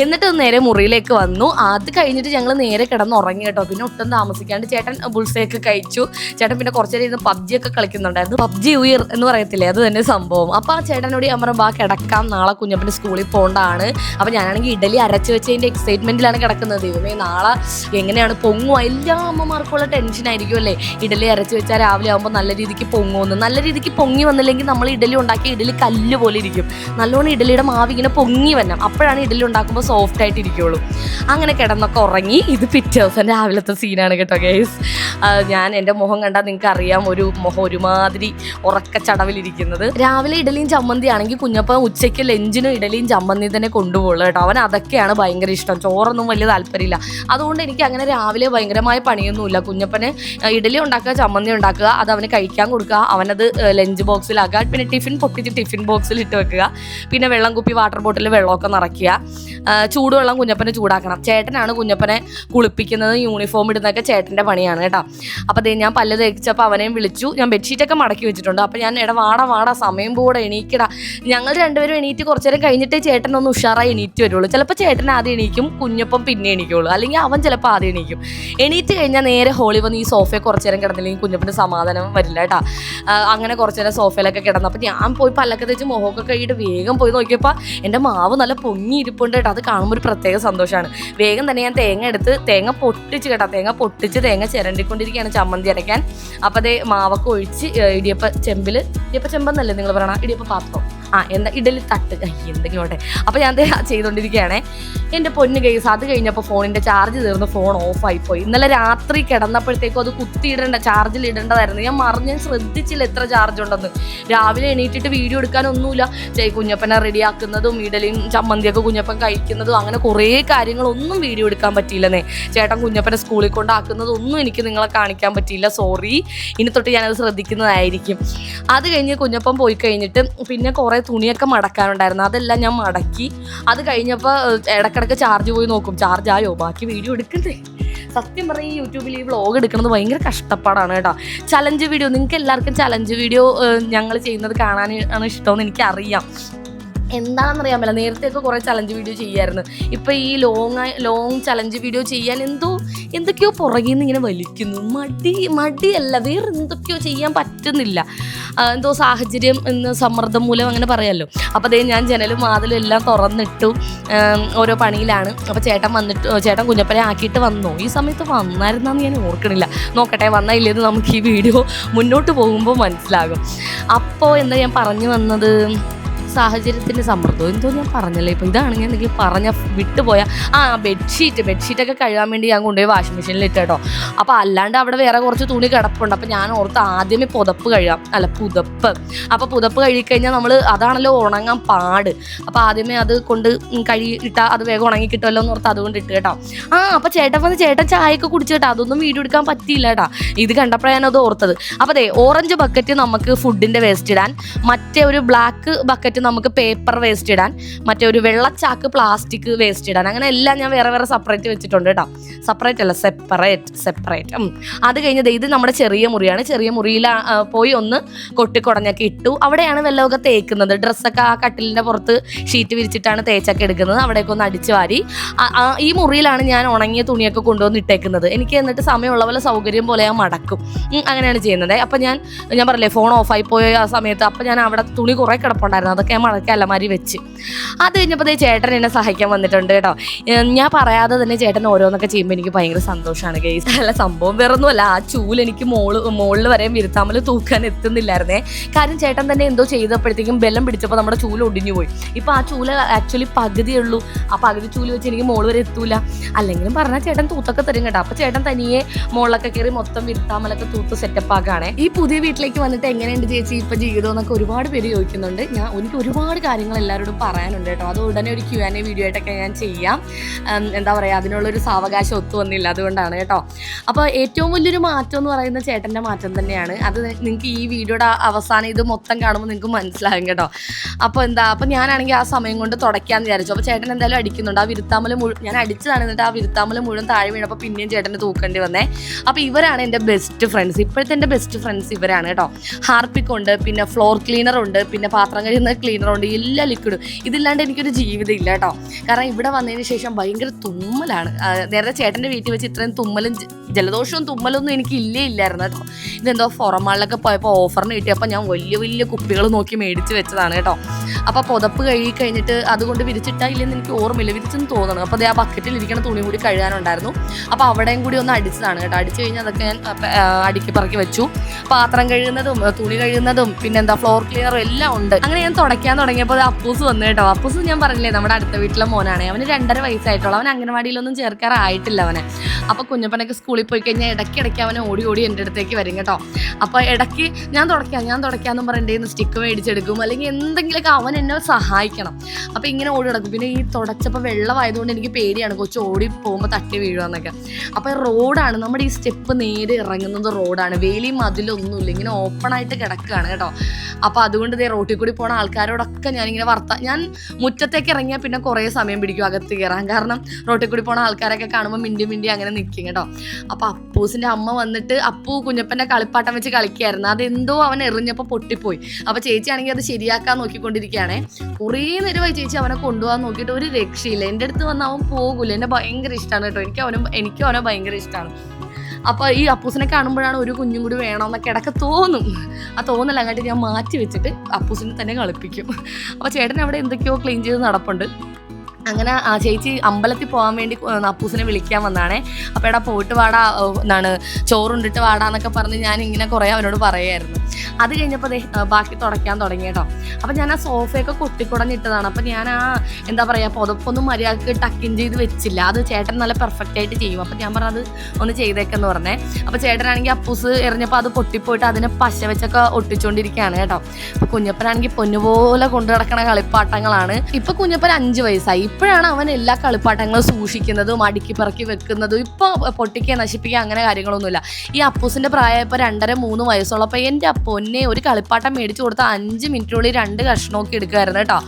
എന്നിട്ട് നേരെ മുറിയിലേക്ക് വന്നു. അത് കഴിഞ്ഞിട്ട് ഞങ്ങൾ നേരെ കിടന്ന് ഉറങ്ങി കേട്ടോ. പിന്നെ ഒട്ടും താമസിക്കാണ്ട് ചേട്ടൻ ബുൾസേക്ക് കഴിച്ചു. ചേട്ടൻ പിന്നെ കുറച്ച് നേരം ഇരുന്ന് പബ്ജി ഒക്കെ കളിക്കുന്നുണ്ടായിരുന്നു. പബ്ജി ഉയർ എന്ന് പറയത്തില്ലേ? അത് തന്നെ സംഭവം. അപ്പോൾ ആ ചേട്ടനോട് ഞാൻ പറഞ്ഞു ബാ കിടക്കാം. നാളെ കുഞ്ഞപ്പന്റെ സ്കൂളിൽ പോകേണ്ടതാണ് അപ്പോൾ ഞാനാണെങ്കിൽ ഇഡലി അരച്ച് വെച്ചതിന്റെ എക്സൈറ്റ്മെന്റിലാണ് കിടക്കുന്നത്. ദൈവമേ നാളെ എങ്ങനെയാണ് പൊങ്ങുക എല്ലാ അമ്മമാർക്കുള്ള ടെൻഷൻ ആയിരിക്കും അല്ലേ? ഇഡലി അരച്ച് വെച്ചാൽ രാവിലെ ആകുമ്പോൾ നല്ല രീതിക്ക് പൊങ്ങുമെന്ന്. നല്ല രീതിക്ക് പൊങ്ങി വന്നില്ലെങ്കിൽ നമ്മൾ ഇഡലി ഉണ്ടാക്കി ഇഡലി കല്ല് പോലെ ഇരിക്കും. നല്ലോണം ഇഡലിയുടെ മാവ് ഇങ്ങനെ പൊങ്ങി വരണം. അപ്പോഴാണ് ഇഡലി ഉണ്ടാക്കുമ്പോൾ സോഫ്റ്റ് ആയിട്ട് ഇരിക്കുള്ളൂ അങ്ങനെ കിടന്നൊക്കെ ഉറങ്ങി ഇത് പിറ്റേ ദിവസം രാവിലത്തെ സീനാണ് കേട്ടോ ഗേസ് ഞാൻ എന്റെ മുഖം കണ്ടാൽ നിങ്ങൾക്ക് അറിയാം ഒരു മുഖം ഒരുമാതിരി ഉറക്കച്ചടവിലിരിക്കുന്നത് രാവിലെ ഇഡലിയും ചമ്മന്തി ആണെങ്കിൽ കുഞ്ഞപ്പൻ ഉച്ചയ്ക്ക് ലഞ്ചിനും ഇഡലിയും ചമ്മന്തി തന്നെ കൊണ്ടുപോകുള്ളൂ കേട്ടോ. അവൻ അതൊക്കെയാണ് ഭയങ്കര ഇഷ്ടം. ചോറൊന്നും വലിയ താല്പര്യമില്ല. അതുകൊണ്ട് എനിക്ക് അങ്ങനെ രാവിലെ ഭയങ്കരമായ പണിയൊന്നുമില്ല. കുഞ്ഞപ്പന് ഇഡലി ഉണ്ടാക്കുക ചമ്മന്തി ഉണ്ടാക്കുക അത് അവന് കഴിക്കാൻ കൊടുക്കുക അവനത് ലഞ്ച് ബോക്സിലാക്കുക പിന്നെ ടിഫിൻ പൊട്ടിച്ച് ടിഫിൻ ബോക്സിൽ ഇട്ട് വെക്കുക പിന്നെ വെള്ളം കുപ്പി വാട്ടർ ബോട്ടിൽ വെള്ളമൊക്കെ നിറയ്ക്കുക. ചൂടുവെള്ളം കുഞ്ഞപ്പനെ ചൂടാക്കണം. ചേട്ടനാണ് കുഞ്ഞപ്പനെ കുളിപ്പിക്കുന്നത് യൂണിഫോം ഇടുന്നതൊക്കെ ചേട്ടന്റെ പണിയാണ് കേട്ടോ. അപ്പോൾ ഞാൻ പല്ല് തേച്ചപ്പോൾ അവനെയും വിളിച്ചു. ഞാൻ ബെഡ്ഷീറ്റൊക്കെ മടക്കി വെച്ചിട്ടുണ്ട്. അപ്പോൾ ഞാൻ ഇട വാടാ വാടാ സമയം പോടെ എണീക്കടാ. ഞങ്ങൾ രണ്ടുപേരും എണീറ്റ് കുറച്ച് നേരം കഴിഞ്ഞിട്ടേ ചേട്ടൻ ഒന്ന് ഉഷാറായി എണീറ്റ് വരുള്ളൂ. ചിലപ്പോൾ ചേട്ടൻ ആദ്യം എണീക്കും കുഞ്ഞപ്പം പിന്നെ എണീക്കുള്ളൂ. അല്ലെങ്കിൽ അവൻ ചിലപ്പോൾ ആദ്യം എണീക്കും. എണീറ്റ് കഴിഞ്ഞാൽ നേരെ ഹോളി വന്ന് ഈ സോഫയെ കുറച്ച് നേരം കിടന്നില്ലെങ്കിൽ കുഞ്ഞപ്പന്റെ സമാധാനം വരില്ല കേട്ടോ. അങ്ങനെ കുറച്ച് നേരം സോഫയിലൊക്കെ കിടന്നു. അപ്പോൾ ഞാൻ പോയി പല്ലൊക്കെ തേച്ച് മുഖമൊക്കെ കഴിയിട്ട് വേഗം പോയി നോക്കിയപ്പോൾ എന്റെ മാവ് നല്ല പൊങ്ങി ഇരിപ്പുണ്ട് കേട്ടോ. അത് കാണുമ്പോൾ ഒരു പ്രത്യേക സന്തോഷമാണ്. വേഗം തന്നെ ഞാൻ തേങ്ങ എടുത്ത് തേങ്ങ പൊട്ടിച്ച് കേട്ടോ തേങ്ങ പൊട്ടിച്ച് തേങ്ങ ചിരണ്ടിക്കൊണ്ടിരിക്കുകയാണ് ചമ്മന്തി അരയ്ക്കാൻ. അപ്പോൾ അതേ മാവൊക്കെ ഒഴിച്ച് ഇടിയപ്പ ചെമ്പിൽ ഇടിയപ്പ ചെമ്പെന്നല്ലേ നിങ്ങൾ പറയണം? ഇടിയപ്പ പാത്രം. ആ എന്താ ഇഡലി തട്ട്. എന്തെങ്കിലോട്ടെ അപ്പോൾ ഞാൻ ചെയ്തുകൊണ്ടിരിക്കുകയാണേ എന്റെ പൊന്ന് കേസ് അത് കഴിഞ്ഞപ്പോൾ ഫോണിന്റെ ചാർജ് തീർന്ന് ഫോൺ ഓഫായി പോയി ഇന്നലെ രാത്രി കിടന്നപ്പോഴത്തേക്കും അത് കുത്തിയിടേണ്ട ചാർജിൽ ഇടേണ്ടതായിരുന്നു. ഞാൻ മറിഞ്ഞ് ശ്രദ്ധിച്ചില്ല എത്ര ചാർജ് ഉണ്ടെന്ന്. രാവിലെ എണീറ്റിട്ട് വീഡിയോ എടുക്കാനൊന്നുമില്ല. കുഞ്ഞപ്പനെ റെഡിയാക്കുന്നതും ഇഡലിയും ചമ്മന്തിയൊക്കെ കുഞ്ഞപ്പൻ കഴിക്കുന്നതും അങ്ങനെ കുറേ കാര്യങ്ങളൊന്നും വീഡിയോ എടുക്കാൻ പറ്റിയില്ലെന്നേ. ചേട്ടൻ കുഞ്ഞപ്പനെ സ്കൂളിൽ കൊണ്ടാക്കുന്നതൊന്നും എനിക്ക് നിങ്ങളെ കാണിക്കാൻ പറ്റിയില്ല. സോറി ഇനി തൊട്ട് ഞാനത് ശ്രദ്ധിക്കുന്നതായിരിക്കും. അത് കഴിഞ്ഞ് കുഞ്ഞപ്പൻ പോയി കഴിഞ്ഞിട്ട് പിന്നെ കുറേ തുണിയൊക്കെ മടക്കാനുണ്ടായിരുന്നു. അതെല്ലാം ഞാൻ മടക്കി. അത് കഴിഞ്ഞപ്പോൾ ഇടക്കിടക്ക് ചാർജ് പോയി നോക്കും. ചാർജ് ആയോ? ബാക്കി വീഡിയോ എടുക്കണ്ടേ സത്യം പറഞ്ഞാൽ ഈ യൂട്യൂബിൽ ഈ വ്ളോഗ് എടുക്കുന്നത് ഭയങ്കര കഷ്ടപ്പാടാണ് കേട്ടോ. ചലഞ്ച് വീഡിയോ നിങ്ങൾക്ക് എല്ലാവർക്കും ചലഞ്ച് വീഡിയോ ഞങ്ങൾ ചെയ്യുന്നത് കാണാനാണ് ഇഷ്ടമെന്ന് എനിക്കറിയാം. എന്താണെന്നറിയാമല്ലോ നേരത്തെയൊക്കെ കുറേ ചലഞ്ച് വീഡിയോ ചെയ്യായിരുന്നു. ഇപ്പം ഈ ലോങ് ലോങ് ചലഞ്ച് വീഡിയോ ചെയ്യാൻ എന്തോ എന്തൊക്കെയോ പുറകിൽ നിന്ന് ഇങ്ങനെ വലിക്കുന്നു. മടി മടിയല്ല. വേറെ എന്തൊക്കെയോ ചെയ്യാൻ പറ്റുന്നില്ല. എന്തോ സാഹചര്യം എന്ന് സമ്മർദ്ദം മൂലം അങ്ങനെ പറയാമല്ലോ അപ്പോൾ അതേ ഞാൻ ജനലും വാതിലും എല്ലാം തുറന്നിട്ടു ഓരോ പണിയിലാണ്. അപ്പോൾ ചേട്ടൻ വന്നിട്ട് ചേട്ടൻ കുഞ്ഞപ്പനെ ആക്കിയിട്ട് വന്നു? ഈ സമയത്ത് വന്നായിരുന്നാന്ന് ഞാൻ ഓർക്കണില്ല. നോക്കട്ടെ വന്നില്ലേന്ന് നമുക്ക് ഈ വീഡിയോ മുന്നോട്ട് പോകുമ്പോൾ മനസ്സിലാകും. അപ്പോൾ എന്താ ഞാൻ പറഞ്ഞു വന്നത്? സാഹചര്യത്തിന്റെ സമ്മർദ്ദം എന്തോ ഞാൻ പറഞ്ഞല്ലേ? ഇപ്പം ഇതാണ് ഞാൻ എന്തെങ്കിലും പറഞ്ഞ വിട്ടുപോയ ആ ബെഡ്ഷീറ്റ് ബെഡ്ഷീറ്റൊക്കെ കഴുകാൻ വേണ്ടി ഞാൻ കൊണ്ടുപോയി വാഷിംഗ് മെഷീനിൽ ഇട്ട് അപ്പോൾ അല്ലാണ്ട് അവിടെ വേറെ കുറച്ച് തുണി കിടപ്പുണ്ട്. അപ്പോൾ ഞാൻ ഓർത്ത് ആദ്യമേ പുതപ്പ് കഴുകാം. അല്ല പുതപ്പ്. അപ്പോൾ പുതപ്പ് കഴുകിക്കഴിഞ്ഞാൽ നമ്മൾ അതാണല്ലോ ഉണങ്ങാൻ പാട്. അപ്പോൾ ആദ്യമേ അത് കൊണ്ട് കഴുകി ഇട്ടാൽ അത് വേഗം ഉണങ്ങി കിട്ടുമല്ലോ എന്ന് ഓർത്ത് അതുകൊണ്ട് ഇട്ട് കേട്ടോ. ആ അപ്പോൾ ചേട്ടൻ വന്ന് ചേട്ടൻ ചായയൊക്കെ കുടിച്ചു കേട്ടോ. അതൊന്നും വീഡിയോ എടുക്കാൻ പറ്റിയില്ല കേട്ടോ. ഇത് കണ്ടപ്പോഴാണ് അത് ഓർത്തത്. അപ്പോൾ അതെ ഓറഞ്ച് ബക്കറ്റ് നമുക്ക് ഫുഡിന്റെ വേസ്റ്റ് ഇടാൻ. മറ്റേ ഒരു ബ്ലാക്ക് ബക്കറ്റ് നമുക്ക് പേപ്പർ വേസ്റ്റ് ഇടാൻ മറ്റേ ഒരു വെള്ളച്ചാക്ക് പ്ലാസ്റ്റിക് വേസ്റ്റ് ഇടാൻ അങ്ങനെ എല്ലാം ഞാൻ വേറെ വേറെ സെപ്പറേറ്റ് വെച്ചിട്ടുണ്ട് കേട്ടോ സെപ്പറേറ്റ് അല്ല സെപ്പറേറ്റ് സെപ്പറേറ്റ് അത് കഴിഞ്ഞത് ഇത് നമ്മുടെ ചെറിയ മുറിയാണ്. ചെറിയ മുറിയിൽ പോയി ഒന്ന് കൊട്ടിക്കുടഞ്ഞൊക്കെ ഇട്ടു. അവിടെയാണ് വെള്ളമൊക്കെ തേക്കുന്നത്. ഡ്രസ്സൊക്കെ ആ കട്ടിലിന്റെ പുറത്ത് ഷീറ്റ് വിരിച്ചിട്ടാണ് തേച്ചൊക്കെ എടുക്കുന്നത്. അവിടെയൊക്കെ ഒന്ന് അടിച്ചു വാരി. ഈ മുറിയിലാണ് ഞാൻ ഉണങ്ങിയ തുണിയൊക്കെ കൊണ്ടുവന്ന് ഇട്ടേക്കുന്നത്. എനിക്ക് എന്നിട്ട് സമയമുള്ള പോലെ സൗകര്യം പോലെ ഞാൻ മടക്കും. അങ്ങനെയാണ് ചെയ്യുന്നത്. അപ്പം ഞാൻ ഞാൻ പറഞ്ഞില്ലേ ഫോൺ ഓഫായി പോയ ആ സമയത്ത് അപ്പം ഞാൻ അവിടെ തുണി കുറേ കിടപ്പുണ്ടായിരുന്നു. അതൊക്കെ ഞാൻ മടക്കി അലമാരി വെച്ച്. അത് കഴിഞ്ഞപ്പോൾ ചേട്ടൻ എന്നെ സഹായിക്കാൻ വന്നിട്ടുണ്ട് കേട്ടോ. ഞാൻ പറയാതെ തന്നെ ചേട്ടൻ ഓരോന്നൊക്കെ ചെയ്യുമ്പോൾ എനിക്ക് ഭയങ്കര സന്തോഷമാണ് ഗൈസ് അല്ല സംഭവം വേറൊന്നുമല്ല. ആ ചൂൽ എനിക്ക് മോൾ മുകളിൽ വരെയും വിരുത്താമൽ തൂക്കാൻ എത്തുന്നില്ലായിരുന്നേ. കാര്യം ചേട്ടൻ തന്നെ എന്തോ ചെയ്തപ്പോഴത്തേക്കും ബെല്ലം പിടിച്ചപ്പോൾ നമ്മുടെ ചൂൽ ഒടിഞ്ഞു പോയി. ഇപ്പോൾ ആ ചൂൽ ആക്ച്വലി പകുതിയേ ഉള്ളൂ. ആ പകുതി ചൂൽ വെച്ച് എനിക്ക് മോൾ വരെ എത്തൂല. അല്ലെങ്കിലും പറഞ്ഞാൽ ചേട്ടൻ തൂത്തൊക്കെ തരും കേട്ടോ. അപ്പോൾ ചേട്ടൻ തനിയെ മുകളിലൊക്കെ കയറി മൊത്തം വിരുത്താമലൊക്കെ തൂത്ത് സെറ്റപ്പ് ആക്കുകയാണ് ഈ പുതിയ വീട്ടിലേക്ക് വന്നിട്ട് എങ്ങനെയുണ്ട് ചേച്ചി ഇപ്പം ജീവിതം എന്നൊക്കെ ഒരുപാട് പേര് ചോദിക്കുന്നുണ്ട്. ഞാൻ എനിക്ക് ഒരുപാട് കാര്യങ്ങൾ എല്ലാവരോടും പറയാനുണ്ട് കേട്ടോ. അത് ഉടനെ ഒരു ക്യു ആൻഡ് എ വീഡിയോ ആയിട്ടൊക്കെ ഞാൻ ചെയ്യാം. എന്താ പറയുക അതിനുള്ളൊരു സാവകാശം ഒത്തു വന്നില്ല. അതുകൊണ്ടാണ് കേട്ടോ. അപ്പോൾ ഏറ്റവും വലിയൊരു മാറ്റം എന്ന് പറയുന്ന ചേട്ടന്റെ മാറ്റം തന്നെയാണ്. അത് നിങ്ങൾക്ക് ഈ വീഡിയോയുടെ അവസാനം ഇത് മൊത്തം കാണുമ്പോൾ നിങ്ങൾക്ക് മനസ്സിലാകും കേട്ടോ. അപ്പോൾ എന്താ അപ്പോൾ ഞാനാണെങ്കിൽ ആ സമയം കൊണ്ട് തുടയ്ക്കാമെന്ന് വിചാരിച്ചു. അപ്പോൾ ചേട്ടൻ എന്തായാലും അടിക്കുന്നുണ്ട്. ആ വിരുത്താമല മുഴുവൻ ഞാൻ അടിച്ചതാണ് എന്നിട്ട് ആ വിരുത്താമല മുഴുവൻ താഴെ വീണപ്പോൾ പിന്നെയും ചേട്ടന് തൂക്കേണ്ടി വന്നേ. അപ്പോൾ ഇവരാണ് എന്റെ ബെസ്റ്റ് ഫ്രണ്ട്സ് ഇപ്പോഴത്തെ എന്റെ ബെസ്റ്റ് ഫ്രണ്ട്സ് ഇവരാണ് കേട്ടോ. ഹാർപ്പിക്കുണ്ട് പിന്നെ ഫ്ലോർ ക്ലീനർ ഉണ്ട് പിന്നെ പാത്രം കഴിയുന്ന ഉണ്ട് എല്ലാ ലിക്വിഡും ഇതില്ലാണ്ട് എനിക്കൊരു ജീവിതം ഇല്ല കേട്ടോ കാരണം ഇവിടെ വന്നതിന് ശേഷം ഭയങ്കര തുമ്മലാണ്. നേരത്തെ ചേട്ടന്റെ വീട്ടിൽ വെച്ച് ഇത്രയും തുമ്മലും ജലദോഷവും തുമ്മലൊന്നും എനിക്ക് ഇല്ലേ ഇല്ലായിരുന്നു കേട്ടോ ഇതെന്തോ ഫോറമാളിലൊക്കെ പോയപ്പോൾ ഓഫറിന് കിട്ടിയപ്പോൾ ഞാൻ വലിയ വലിയ കുപ്പികൾ നോക്കി മേടിച്ച് വെച്ചതാണ് കേട്ടോ അപ്പോൾ പുതപ്പ് കഴുകി കഴിഞ്ഞിട്ട് അതുകൊണ്ട് വിരിച്ചിട്ടാ ഇല്ലെന്ന് എനിക്ക് ഓർമ്മയില്ല. വിരിച്ചെന്ന് തോന്നണം അപ്പോൾ അതേ ആ ബക്കറ്റിൽ ഇരിക്കുന്ന തുണി കൂടി കഴുകാനുണ്ടായിരുന്നു. അപ്പോൾ അവിടെയും കൂടി ഒന്ന് അടിച്ചതാണ് കേട്ടോ അടിച്ചു കഴിഞ്ഞാൽ അതൊക്കെ ഞാൻ അടുക്കി പറക്കി വെച്ചു. പാത്രം കഴുകുന്നതും തുണി കഴുകുന്നതും പിന്നെന്താ ഫ്ലോർ ക്ലീനറും എല്ലാം ഉണ്ട്. അങ്ങനെ ഞാൻ തുടയ്ക്കാൻ തുടങ്ങിയപ്പോൾ അപ്പൂസ് വന്നു കേട്ടോ. അപ്പൂസ് ഞാൻ പറഞ്ഞില്ലേ നമ്മുടെ അടുത്ത വീട്ടിലെ മോനാണ്. അവന് രണ്ടര വയസ്സായിട്ടുള്ളൂ. അവൻ അംഗനവാടിയിലൊന്നും ചേർക്കാറായിട്ടില്ല അവനെ. അപ്പോൾ കുഞ്ഞപ്പനൊക്കെ സ്കൂളിൽ പോയി കഴിഞ്ഞാൽ ഇടയ്ക്കിടയ്ക്ക് അവൻ ഓടി ഓടി എന്റെ അടുത്തേക്ക് വരും കേട്ടോ. അപ്പോൾ ഇടയ്ക്ക് ഞാൻ തുടയ്ക്കാം ഞാൻ തുടയ്ക്കാമെന്നും പറഞ്ഞിട്ട് സ്റ്റിക്ക് മേടിച്ചെടുക്കും. അല്ലെങ്കിൽ എന്തെങ്കിലുമൊക്കെ അവൻ എന്നെ സഹായിക്കണം. അപ്പോൾ ഇങ്ങനെ ഓടി നടക്കും. പിന്നെ ഈ തുടച്ചപ്പോൾ വെള്ളമായതുകൊണ്ട് എനിക്ക് പേടിയാണ്. കൊച്ചു ഓടി പോകുമ്പോൾ തട്ടി വീഴുമെന്നൊക്കെ അപ്പോൾ റോഡാണ് നമ്മുടെ ഈ സ്റ്റെപ്പ് നേരെ ഇറങ്ങുന്നത് റോഡാണ്. വേലിയും മതിലൊന്നുമില്ല. ഇങ്ങനെ ഓപ്പൺ ആയിട്ട് കിടക്കുകയാണ് കേട്ടോ. അപ്പോൾ അതുകൊണ്ട് ഇതേ റോട്ടിൽ കൂടി പോണ ആൾക്കാരോടൊക്കെ ഞാനിങ്ങനെ വർത്ത ഞാൻ മുറ്റത്തേക്ക് ഇറങ്ങിയാൽ പിന്നെ കുറേ സമയം പിടിക്കും അകത്ത് കയറാൻ കാരണം റോട്ടിൽ കൂടി പോണ ആൾക്കാരൊക്കെ കാണുമ്പോൾ മിണ്ടി മിണ്ടി അങ്ങനെ നിൽക്കും കേട്ടോ. അപ്പോൾ അപ്പൂസിന്റെ അമ്മ വന്നിട്ട് അപ്പു കുഞ്ഞപ്പന്റെ കളിപ്പാട്ടം വെച്ച് കളിക്കുകയായിരുന്നു അതെന്തോ അവൻ എറിഞ്ഞപ്പോൾ പൊട്ടിപ്പോയി. അപ്പോൾ ചേച്ചിയാണെങ്കിൽ അത് ശരിയാക്കാൻ നോക്കിക്കൊണ്ടിരിക്കുകയാണേ. കുറേ നേരമായി ചേച്ചി അവനെ കൊണ്ടുപോകാൻ നോക്കിയിട്ട് ഒരു രക്ഷയില്ല. എന്റെ അടുത്ത് വന്ന് അവൻ പോകില്ല എന്നെ ഭയങ്കര ഇഷ്ടമാണ് കേട്ടോ. എനിക്ക് അവനും എനിക്കും അവനെ ഭയങ്കര ഇഷ്ടമാണ് അപ്പോൾ ഈ അപ്പൂസിനെ കാണുമ്പോഴാണ് ഒരു കുഞ്ഞും കൂടി വേണമെന്നൊക്കെ ഇടയ്ക്ക് തോന്നും. ആ തോന്നല അങ്ങോട്ട് ഞാൻ മാറ്റി വെച്ചിട്ട് അപ്പൂസിനെ തന്നെ കളിപ്പിക്കും. അപ്പോൾ ചേട്ടൻ അവിടെ എന്തൊക്കെയോ ക്ലീൻ ചെയ്ത് നടപ്പുണ്ട്. അങ്ങനെ ആ ചേച്ചി അമ്പലത്തിൽ പോകാൻ വേണ്ടി അപ്പൂസിനെ വിളിക്കാൻ വന്നാണേ. അപ്പോൾ എടാ പോയിട്ട് വാടാ എന്താണ് ചോറുണ്ടിട്ട് വാടാന്നൊക്കെ പറഞ്ഞ് ഞാൻ ഇങ്ങനെ കുറേ അവനോട് പറയായിരുന്നു. അത് കഴിഞ്ഞപ്പോൾ ബാക്കി തുടയ്ക്കാൻ തുടങ്ങി കേട്ടോ. അപ്പം ഞാൻ ആ സോഫയൊക്കെ കൊട്ടിക്കുടഞ്ഞിട്ടതാണ്. അപ്പം ഞാൻ ആ എന്താ പറയുക പുതപ്പൊന്നും മര്യാദയ്ക്ക് ടക്കിൻ ചെയ്ത് വെച്ചില്ല. അത് ചേട്ടൻ നല്ല പെർഫെക്റ്റ് ആയിട്ട് ചെയ്യും. അപ്പം ഞാൻ പറഞ്ഞത് ഒന്ന് ചെയ്തേക്കെന്ന് പറഞ്ഞേ. അപ്പം ചേട്ടനാണെങ്കിൽ അപ്പൂസ് എറിഞ്ഞപ്പോൾ അത് പൊട്ടിപ്പോയിട്ട് അതിനെ പശ വെച്ചൊക്കെ ഒട്ടിച്ചുകൊണ്ടിരിക്കുകയാണ് കേട്ടോ. അപ്പം കുഞ്ഞപ്പനാണെങ്കിൽ പൊന്നുപോലെ കൊണ്ടു നടക്കണ കളിപ്പാട്ടങ്ങളാണ്. ഇപ്പം കുഞ്ഞപ്പൻ അഞ്ച് വയസ്സായി. ഇപ്പോഴാണ് അവൻ എല്ലാ കളിപ്പാട്ടങ്ങളും സൂക്ഷിക്കുന്നതും അടുക്കി പറക്കി വെക്കുന്നതും ഇപ്പോൾ പൊട്ടിക്കുക നശിപ്പിക്കുക അങ്ങനെ കാര്യങ്ങളൊന്നുമില്ല. ഈ അപ്പൂസിന്റെ പ്രായം ഇപ്പോൾ രണ്ടര മൂന്ന് വയസ്സുള്ളപ്പോൾ എന്റെ പൊന്നെ ഒരു കളിപ്പാട്ടം മേടിച്ചു കൊടുത്താൽ അഞ്ച് മിനിറ്റിനുള്ളിൽ രണ്ട് കഷ്ണമൊക്കെ എടുക്കുമായിരുന്നു കേട്ടോ.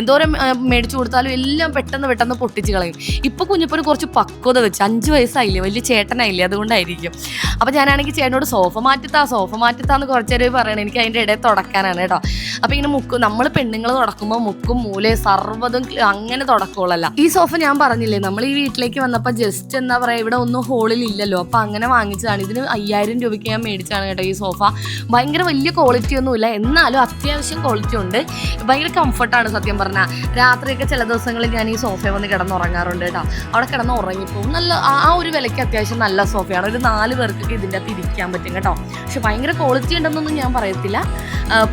എന്തോരം മേടിച്ചു കൊടുത്താലും എല്ലാം പെട്ടെന്ന് പെട്ടെന്ന് പൊട്ടിച്ച് കളയും. ഇപ്പൊ കുഞ്ഞിപ്പൊരു കുറച്ച് പക്വത വെച്ച് അഞ്ച് വയസ്സായില്ലേ വലിയ ചേട്ടനായില്ലേ അതുകൊണ്ടായിരിക്കും. അപ്പൊ ഞാനാണെങ്കിൽ ചേട്ടനോട് സോഫ മാറ്റിത്താ സോഫ മാറ്റിത്താന്ന് കുറച്ചേര് പറയണേ എനിക്ക് അതിന്റെ ഇടയിൽ തുടക്കാനാണ് കേട്ടോ. അപ്പൊ ഇങ്ങനെ മുക്ക് നമ്മൾ പെണ്ണുങ്ങൾ തുടക്കുമ്പോൾ മുക്കും മൂലയും സർവതും അങ്ങനെ തുടക്കും ഈ സോഫ ഞാൻ പറഞ്ഞില്ലേ നമ്മൾ ഈ വീട്ടിലേക്ക് വന്നപ്പോൾ ജസ്റ്റ് എന്താ പറയുക ഇവിടെ ഒന്നും ഹോളിൽ ഇല്ലല്ലോ. അപ്പൊ അങ്ങനെ വാങ്ങിച്ചതാണ്. ഇതിന് അയ്യായിരം രൂപയ്ക്ക് ഞാൻ മേടിച്ചാണ് കേട്ടോ ഈ സോഫ. ഭയങ്കര വലിയ ക്വാളിറ്റി ഒന്നുമില്ല എന്നാലും അത്യാവശ്യം ക്വാളിറ്റി ഉണ്ട്. ഭയങ്കര കംഫർട്ടാണ് സത്യം പറഞ്ഞാൽ രാത്രിയൊക്കെ ചില ദിവസങ്ങളിൽ ഞാൻ ഈ സോഫയിൽ വന്ന് കിടന്നുറങ്ങാറുണ്ട് കേട്ടോ. അവിടെ കിടന്ന് ഉറങ്ങിപ്പോവും. നല്ല ആ ഒരു വിലയ്ക്ക് അത്യാവശ്യം നല്ല സോഫയാണ് ഒരു നാല് പേർക്കൊക്കെ ഇതിന്റെ അകത്ത് ഇരിക്കാൻ പറ്റും കേട്ടോ. പക്ഷെ ഭയങ്കര ക്വാളിറ്റി ഉണ്ടെന്നൊന്നും ഞാൻ പറയത്തില്ല.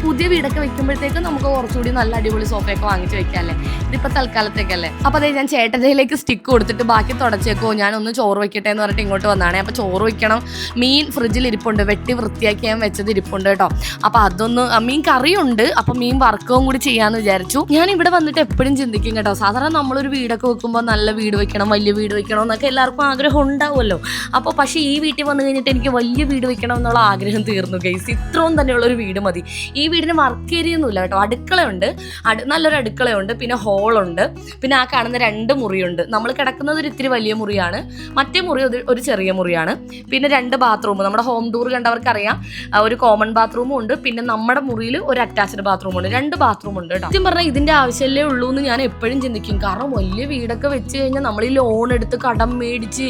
പുതിയ വീടൊക്കെ വെക്കുമ്പോഴത്തേക്കും നമുക്ക് കുറച്ചുകൂടി നല്ല അടിപൊളി സോഫയൊക്കെ വാങ്ങിച്ച് വെക്കാമല്ലേ ഇതിപ്പോൾ തൽക്കാലത്തേക്കല്ലേ അപ്പോൾ അതേ ഞാൻ ചേട്ടന്റെയിലേക്ക് സ്റ്റിക്ക് കൊടുത്തിട്ട് ബാക്കി തുടച്ചേക്കോ ഞാനൊന്ന് ചോറ് വെക്കട്ടെ എന്ന് പറഞ്ഞിട്ട് ഇങ്ങോട്ട് വന്നാണ് അപ്പോൾ ചോറ് വെക്കണം. മീൻ ഫ്രിഡ്ജിൽ ഇരിപ്പുണ്ട്. വെട്ടി വൃത്തിയാക്കി ഞാൻ വെച്ചത് ഇരിപ്പുണ്ട്. കേട്ടോ. അപ്പോൾ അതൊന്ന് മീൻ കറിയുണ്ട്. അപ്പോൾ മീൻ വർക്കും കൂടി ചെയ്യാന്ന് വിചാരിച്ചു. ഞാൻ ഇവിടെ വന്നിട്ട് എപ്പോഴും ചിന്തിക്കും കേട്ടോ. സാധാരണ നമ്മളൊരു വീടൊക്കെ വെക്കുമ്പോൾ നല്ല വീട് വെക്കണം വലിയ വീട് വെക്കണം എന്നൊക്കെ എല്ലാവർക്കും ആഗ്രഹം ഉണ്ടാവുമല്ലോ. അപ്പോൾ പക്ഷേ ഈ വീട്ടിൽ വന്നു കഴിഞ്ഞിട്ട് എനിക്ക് വലിയ വീട് വെക്കണം എന്നുള്ള ആഗ്രഹം തീർന്നു ഗൈസ് ഇത്രയും തന്നെയുള്ള ഒരു വീട് മതി. ഈ വീടിന് വർക്ക് ഏരിയ ഒന്നുമില്ല കേട്ടോ. അടുക്കളയുണ്ട്. അടു നല്ലൊരു അടുക്കളയുണ്ട്. പിന്നെ ഹോളുണ്ട്. പിന്നെ ആ കാണുന്ന രണ്ട് മുറിയുണ്ട്. നമ്മൾ കിടക്കുന്നത് ഒരു ഇത്തിരി വലിയ മുറിയാണ്. മറ്റേ മുറി ഒരു ചെറിയ മുറിയാണ്. പിന്നെ രണ്ട് ബാത്റൂം. നമ്മുടെ ഹോം ടൂർ കണ്ടവർക്കറിയാം. ഒരു കോമൺ ബാത്റൂമും ഉണ്ട്. പിന്നെ നമ്മുടെ മുറിയിൽ ഒരു അറ്റാച്ച്ഡ് ബാത്റൂം ഉണ്ട്. രണ്ട് ബാത്റൂം ഉണ്ട് കേട്ടോ സത്യം പറഞ്ഞാൽ ഇതിന്റെ ആവശ്യമല്ലേ ഉള്ളൂ എന്ന് ഞാൻ എപ്പോഴും ചിന്തിക്കും. കാരണം വലിയ വീടൊക്കെ വെച്ച് കഴിഞ്ഞാൽ നമ്മൾ ഈ ലോൺ എടുത്ത് കടം മേടിച്ച്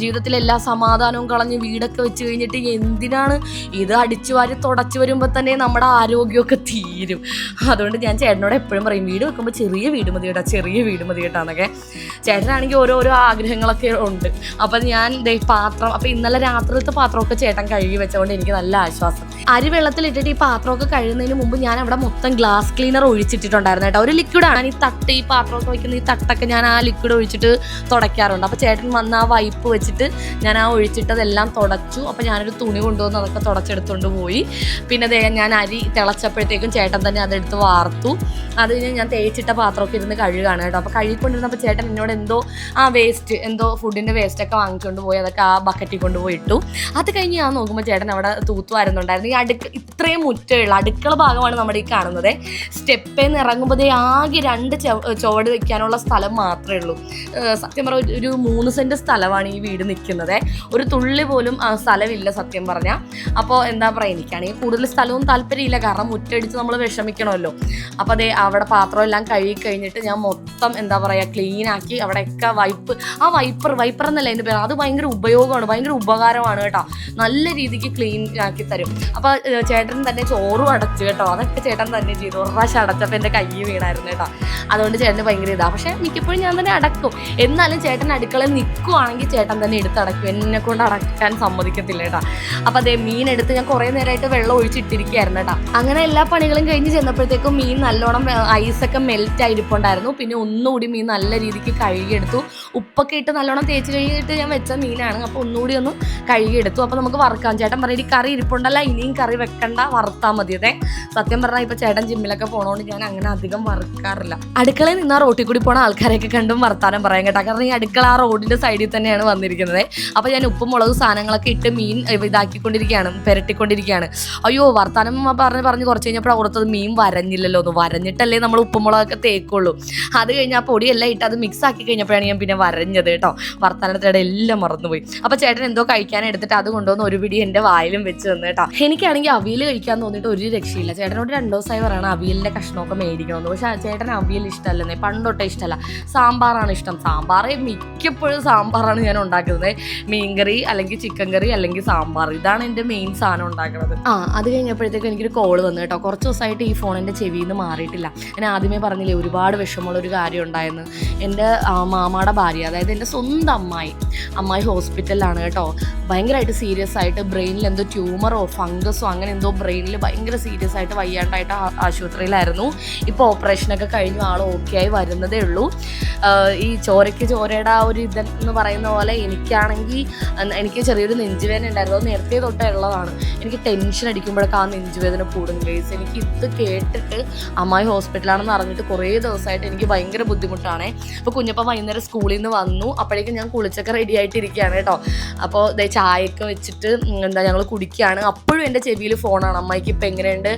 ജീവിതത്തിലെ എല്ലാ സമാധാനവും കളഞ്ഞ് വീടൊക്കെ വെച്ച് കഴിഞ്ഞിട്ട് എന്തിനാണ് ഇത് അടിച്ചു വാരി തുടച്ചു വരുമ്പോൾ തന്നെ നമ്മുടെ ആരോഗ്യമൊക്കെ തീരും. അതുകൊണ്ട് ഞാൻ ചേട്ടനോട് എപ്പോഴും പറയും വീട് വെക്കുമ്പോൾ ചെറിയ വീട് മതി കേട്ടോ ചെറിയ വീട് മതി കേട്ടോ എന്നൊക്കെ. ചേട്ടനാണെങ്കിൽ ഓരോരോ ആഗ്രഹങ്ങളൊക്കെ ഉണ്ട്. അപ്പം ഞാൻ പാത്രം അപ്പം ഇന്നലെ രാത്രിത്തെ പാത്രമൊക്കെ ചേട്ടൻ കഴുകി വെച്ചതുകൊണ്ട് എനിക്ക് നല്ല ആശ്വാസം. അരി വെള്ളത്തിലിട്ടിട്ട് ഈ പാത്രമൊക്കെ കഴിയുന്നതിന് മുമ്പ് ഞാൻ അവിടെ മൊത്തം ഗ്ലാസ് ക്ലീനർ ഒഴിച്ചിട്ടിട്ടുണ്ടായിരുന്നു കേട്ടോ. ഒരു ലിക്വിഡാണ് ഈ തട്ട് ഈ പാത്രമൊക്കെ വയ്ക്കുന്ന ഈ തട്ടൊക്കെ ഞാൻ ആ ലിക്വിഡ് ഒഴിച്ചിട്ട് തുടയ്ക്കാറുണ്ട്. അപ്പോൾ ചേട്ടൻ വന്ന് ആ വൈപ്പ് വെച്ചിട്ട് ഞാൻ ആ ഒഴിച്ചിട്ടതെല്ലാം തുടച്ചു. അപ്പോൾ ഞാനൊരു തുണി കൊണ്ടുവന്ന് അതൊക്കെ തുടച്ചെടുത്തുകൊണ്ട് പോയി. പിന്നെ ദേ ഞാൻ അരി തിളച്ചപ്പോഴത്തേക്കും ചേട്ടൻ തന്നെ അതെടുത്ത് വാർത്തു. അത് കഴിഞ്ഞ് ഞാൻ തേച്ചിട്ട പാത്രമൊക്കെ ഇരുന്ന് കഴുകാണ് കേട്ടോ. അപ്പോൾ കഴുകിക്കൊണ്ടിരുന്നപ്പോൾ ചേട്ടൻ എന്നോട് എന്തോ ആ വേസ്റ്റ് എന്തോ ഫുഡിന്റെ വേസ്റ്റൊക്കെ വാങ്ങിച്ചുകൊണ്ട് പോയി. അതൊക്കെ ആ ബക്കറ്റിൽ കൊണ്ടുപോയി ഇട്ടു. അത് കഴിഞ്ഞ് ഞാൻ നോക്കുമ്പോൾ ചേട്ടൻ അവിടെ തൂത്തുവാരുന്നുണ്ടായിരുന്നു. ഈ അടുക്ക ഇത്രയും മുറ്റമുള്ള അടുക്കള ഭാഗമാണ് നമ്മുടെ ഈ കാണുന്നത്. സ്റ്റെപ്പിൽ നിന്ന് ഇറങ്ങുമ്പോൾ ആകെ രണ്ട് ചുവ- ചുവട് വെക്കാനുള്ള സ്ഥലം മാത്രമേ ഉള്ളൂ. സത്യം പറഞ്ഞ ഒരു- ഒരു മൂന്ന് സെന്റ് സ്ഥലമാണ് ഈ വീട് നിൽക്കുന്നത്. ഒരു തുള്ളി പോലും സ്ഥലമില്ല സത്യം പറഞ്ഞാൽ അപ്പോൾ എന്താ പറയുക എനിക്കാണെങ്കിൽ കൂടുതൽ സ്ഥലവും താല്പര്യമില്ല. കാരണം മുറ്റടിച്ച് നമ്മൾ വിഷമിക്കണമല്ലോ. അപ്പോൾ അതേ അവിടെ പാത്രം എല്ലാം കഴുകി കഴിഞ്ഞിട്ട് ഞാൻ മൊത്തം എന്താ പറയുക ക്ലീൻ ആക്കി അവിടെയൊക്കെ വൈപ്പ് ആ വൈപ്പർ വൈപ്പർ എന്നല്ല എന്റെ പേര്. അത് ഭയങ്കര ഉപയോഗമാണ് ഭയങ്കര ഉപകാരമാണ് കേട്ടോ. നല്ല രീതിക്ക് ക്ലീൻ ആക്കി തരും. അപ്പോൾ ചേട്ടൻ തന്നെ ചോറും അടച്ചു കേട്ടോ. അതൊക്കെ ചേട്ടൻ തന്നെ ചെയ്തു. ഒരു പ്രാവശ്യം അടച്ചപ്പോൾ കൈ വീണായിരുന്നു കേട്ടോ. അതുകൊണ്ട് ചേട്ടന് ഭയങ്കര ഇതാണ് പക്ഷേ മിക്കപ്പോഴും ഞാൻ തന്നെ അടക്കും. എന്നാലും ചേട്ടൻ അടുക്കളയിൽ നിൽക്കുവാണെങ്കിൽ ചേട്ടൻ തന്നെ എടുത്തടക്കും എന്നെ കൊണ്ട് അടക്കാൻ സമ്മതിക്കത്തില്ല കേട്ടോ. അപ്പോൾ അതേ മീൻ എടുത്ത് ഞാൻ കുറേ നേരമായിട്ട് വെള്ളം ഒഴിച്ചിട്ടിരിക്കുകയായിരുന്നു കേട്ടോ. അങ്ങനെ എല്ലാ പണികളും കഴിഞ്ഞ് ചെന്നപ്പോഴത്തേക്കും മീൻ നല്ലോണം ഐസൊക്കെ മെൽറ്റ് ആയിരിപ്പുണ്ടായിരുന്നു. പിന്നെ ഒന്നുകൂടി മീൻ നല്ല രീതിക്ക് കഴുകിയെടുത്തു. ഉപ്പൊക്കെ ഇട്ട് നല്ലോണം തേച്ച് കഴുകിയിട്ട് ഞാൻ വെച്ച മീനാണ്. അപ്പോൾ ഒന്നുകൂടി ഒന്ന് കഴുകിയെടുത്തു. അപ്പോൾ നമുക്ക് വറുക്കാം. ചേട്ടൻ പറയും കറി ഇരിപ്പുണ്ടല്ല ഇനിയും കറി വെക്കണ്ട വറുത്താൽ മതി അതെ സത്യം പറഞ്ഞാൽ ഇപ്പൊ ചേട്ടൻ ജിമ്മിലൊക്കെ പോണോണ്ട് ഞാൻ അങ്ങനെ അധികം വറുക്കാറില്ല. അടുക്കളയിൽ നിന്ന് ആ റോട്ടിൽ കൂടി പോണ ആൾക്കാരെയൊക്കെ കണ്ടും വർത്താനം പറയാൻ കേട്ടോ. കാരണം ഈ അടുക്കള ആ റോഡിന്റെ സൈഡിൽ തന്നെയാണ് വന്നിരിക്കുന്നത്. അപ്പോൾ ഞാൻ ഉപ്പും മുളകും സാധനങ്ങളൊക്കെ ഇട്ട് മീൻ ഇതാക്കിക്കൊണ്ടിരിക്കുകയാണ് പെരട്ടിക്കൊണ്ടിരിക്കുകയാണ്. അയ്യോ വർത്താനം പറഞ്ഞ് പറഞ്ഞ് കുറച്ച് കഴിഞ്ഞപ്പോൾ ഓർത്തത് മീൻ വരഞ്ഞില്ലല്ലോ ഒന്ന് വരഞ്ഞിട്ടല്ലേ നമ്മൾ ഉപ്പും മുളകൊക്കെ തേക്കുള്ളൂ. അത് കഴിഞ്ഞ് ആ പൊടിയെല്ലാം ഇട്ട് അത് മിക്സ് ആക്കി കഴിഞ്ഞപ്പോഴാണ് ഞാൻ പിന്നെ വരഞ്ഞത് കേട്ടോ. വർത്താനത്തിടെ എല്ലാം മറന്നുപോയി. അപ്പോൾ ചേട്ടൻ എന്തോ കഴിക്കാൻ എടുത്തിട്ട് അത് കൊണ്ടുവന്ന് ഒരു പിടി എന്റെ വായിലും വെച്ച് തന്നു കേട്ടോ. എനിക്കാണെങ്കിൽ അവിയൽ കഴിക്കാൻ തോന്നിയിട്ട് ഒരു രക്ഷയില്ല. ചേട്ടനോട് രണ്ടു ദിവസമായി പറയണം അവിയലിന്റെ കഷ്ണമൊക്കെ മേടിക്കണമെന്ന്. പക്ഷേ ചേട്ടൻ അവിയൽ ഇഷ്ടമല്ലെന്നേ. പണ്ടൊട്ടേ ഇഷ്ടമല്ല. സാമ്പാറാണ് ഇഷ്ടം. സാമ്പാർ മിക്കപ്പോഴും സാമ്പാറാണ് ഞാൻ ഉണ്ടാക്കുന്നത്. മീൻകറി അല്ലെങ്കിൽ ചിക്കൻ കറി അല്ലെങ്കിൽ സാമ്പാർ. ഇതാണ് എന്റെ മെയിൻ സാധനം ഉണ്ടാക്കുന്നത്. ആ അത് കഴിഞ്ഞപ്പോഴത്തേക്കും എനിക്കൊരു കോൾ വന്നു കേട്ടോ. കുറച്ച് ദിവസമായിട്ട് ഈ ഫോൺ എന്റെ ചെവിയിൽ നിന്ന് മാറിയിട്ടില്ല. ഞാൻ ആദ്യമേ പറഞ്ഞില്ലേ ഒരുപാട് വിഷമമുള്ള ഒരു കാര്യം ഉണ്ടായെന്ന്. എന്റെ മാമാടെ ഭാര്യ അതായത് എന്റെ സ്വന്തം അമ്മായി. അമ്മായി ഹോസ്പിറ്റലിലാണ് കേട്ടോ. ഭയങ്കരമായിട്ട് സീരിയസ് ആയിട്ട് ബ്രെയിനിൽ എന്തോ ട്യൂമറോ ഫംഗസോ അങ്ങനെ എന്തോ ബ്രെയിനിൽ ഭയങ്കര സീരിയസ് ആയിട്ട് വയ്യാണ്ടായിട്ട് ആശുപത്രിയിലായിരുന്നു. ഇപ്പോൾ ഓപ്പറേഷനൊക്കെ കഴിഞ്ഞു ആൾ ഓക്കെ ആയി വരുന്നതേ ഉള്ളൂ. ഈ ചോരയ്ക്ക് ചോരയുടെ ആ ഒരു ഇതെന്ന് പറയുന്ന പോലെ എനിക്കാണെങ്കിൽ എനിക്ക് ചെറിയൊരു നെഞ്ചുവേദന ഉണ്ടായിരുന്നു. നേരത്തെ തൊട്ടേ ഉള്ളതാണ്. എനിക്ക് ടെൻഷൻ അടിക്കുമ്പോഴൊക്കെ ആ നെഞ്ചുവേദന കൂടും ഗേസ് എനിക്ക് ഇത് കേട്ടിട്ട് അമ്മായി ഹോസ്പിറ്റലാണെന്ന് അറിഞ്ഞിട്ട് കുറേ ദിവസമായിട്ട് എനിക്ക് ഭയങ്കര ബുദ്ധിമുട്ടാണ്. അപ്പോൾ കുഞ്ഞപ്പ വൈകുന്നേരം സ്കൂളിൽ നിന്ന് വന്നു. അപ്പോഴേക്കും ഞാൻ കുളിച്ചൊക്കെ റെഡി ആയിട്ടിരിക്കുകയാണ് കേട്ടോ. അപ്പോൾ ചായയൊക്കെ വെച്ചിട്ട് എന്താ ഞങ്ങൾ കുടിക്കുകയാണ് അപ്പോഴും എന്റെ ചെവിയിൽ ഫോണാണ് അമ്മയ്ക്ക് ഇപ്പം എങ്ങനെയുണ്ട്?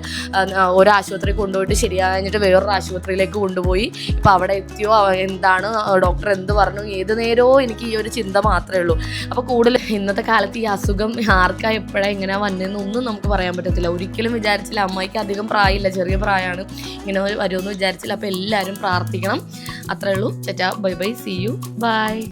ഒരു ആശുപത്രി കൊണ്ടുപോയിട്ട് ശരിയാഞ്ഞിട്ട് വേറൊരു ആശുപത്രിയിലേക്ക് കൊണ്ടുപോയി. ഇപ്പം അവിടെ എത്തിയോ? എന്താണ്? ഡോക്ടർ എന്ത് പറഞ്ഞു? ഏത് നേരമോ എനിക്ക് ഈ ഒരു ചിന്ത മാത്രമേ ഉള്ളൂ. അപ്പോൾ കൂടുതൽ ഇന്നത്തെ കാലത്ത് ഈ അസുഖം ആർക്കാ എപ്പോഴാണ് എങ്ങനെ വന്നതെന്ന് ഒന്നും നമുക്ക് പറയാൻ പറ്റത്തില്ല. ഒരിക്കലും വിചാരിച്ചില്ല അമ്മയ്ക്ക് അധികം പ്രായമില്ല. ചെറിയ പ്രായമാണ്. ഇങ്ങനെ വരുമെന്ന് വിചാരിച്ചില്ല. അപ്പോൾ എല്ലാവരും പ്രാർത്ഥിക്കണം. അത്രേ ഉള്ളൂ. ചേച്ചാ bye bye see you bye